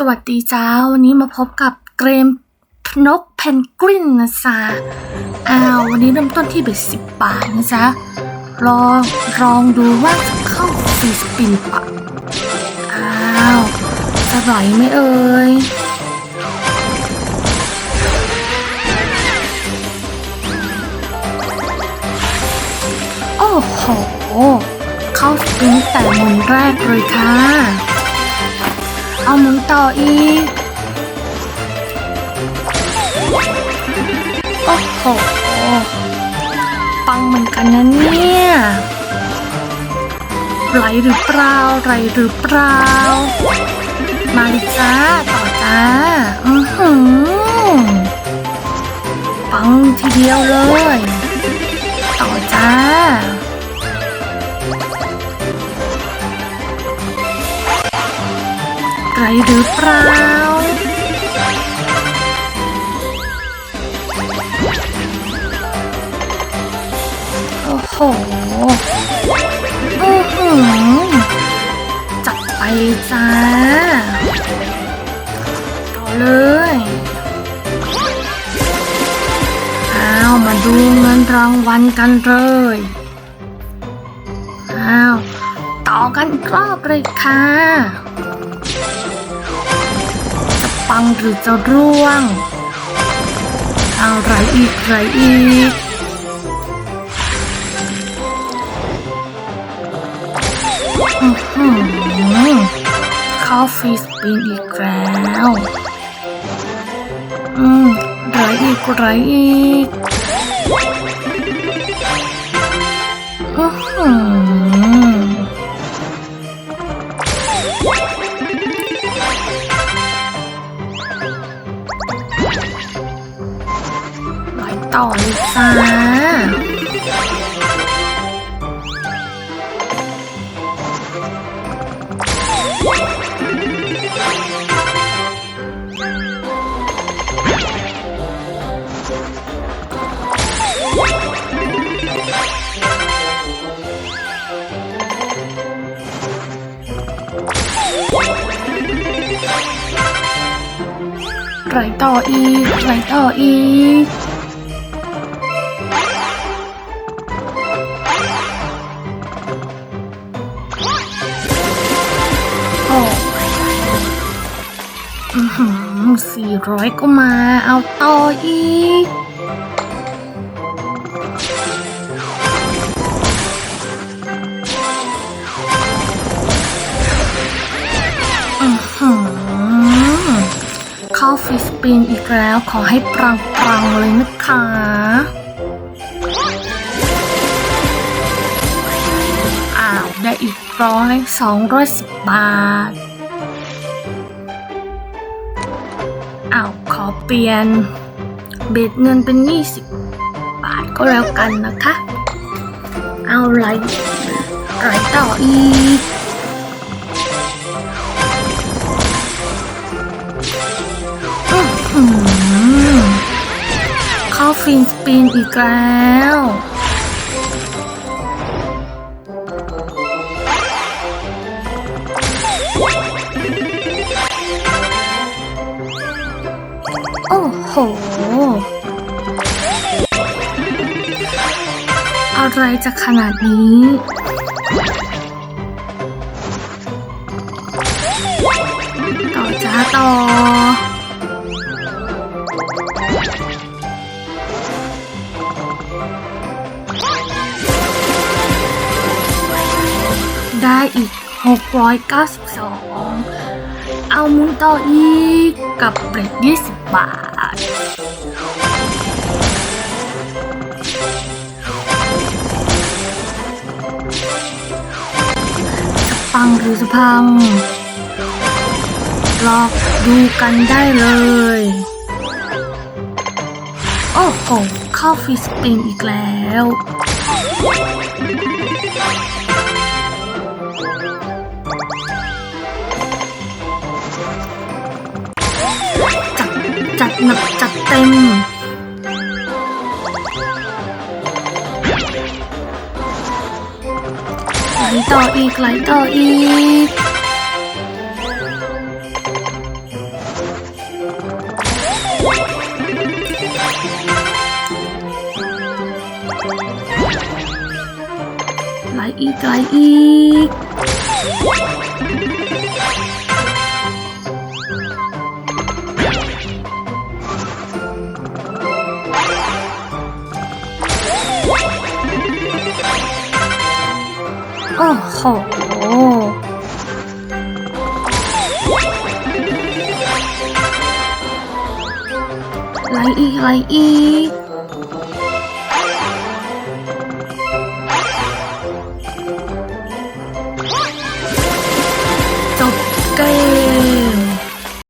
สวัสดีจ้า วันนี้มาพบกับเกรมนกเพนกวินนะจ๊ะอ้าววันนี้เริ่มต้นที่เบ็ดสิบบาทนะจ๊ะลองลองดูว่าจะเข้าฟรีสปินปะอ้าวจะไหวไหมเอ่ยโอ้โห เข้าสปินแต่หมุนแรกเลยค่ะ เอาหมุนต่ออีก โอ้โห ปังเหมือนกันนะเนี่ย ไหลหรือเปล่า ไหลหรือเปล่า มาดิจ้า ต่อจ้า อือหือ ปังทีเดียวเลย ต่อจ้า ไรหรือเปล่า โอ้โหอือหือจัดไปจ้าต่อเลยอ้าวมาดูเงินรางวัลกันเลยอ้าวต่อกันอีกรอบเลยค่ะ ปังหรือจะร่วงอาไรอีกอะไรอีกอื้อหือเข้าฟรีสปินอีกแล้ว อืมไรอีกไรอีกอื้อหือ ต่อเลยจ้าไรต่ออีกไรต่ออีก 400 ก็มา เอาต่ออีก อื้เข้าฟิสปินอีกแล้ว ขอให้ปรังปรังเลยนะคะอ้าว ได้อีกร้อยสองร้อยสิบบาท อ้าวขอเปลี่ยน เบ็ดเงินเป็นยี่สิบบาทก็แล้วกันนะคะ เอาไรไรต่ออีกอื้อหือเข้าฟินสปินอีกแล้ว อะไรจะขนาดนี้ ต่อจ้าต่อ ได้อีก 692 เอามุนต่ออีก กับเบรด20 บาท ปังหรือจะพังลอกดูกันได้เลย โอ้โหเข้าฟรีสปินอีกแล้ว ต่ออีกไหลต่ออีก ไหลอีกไหลอีก โอ้โหอะไรอีกอะไรอีก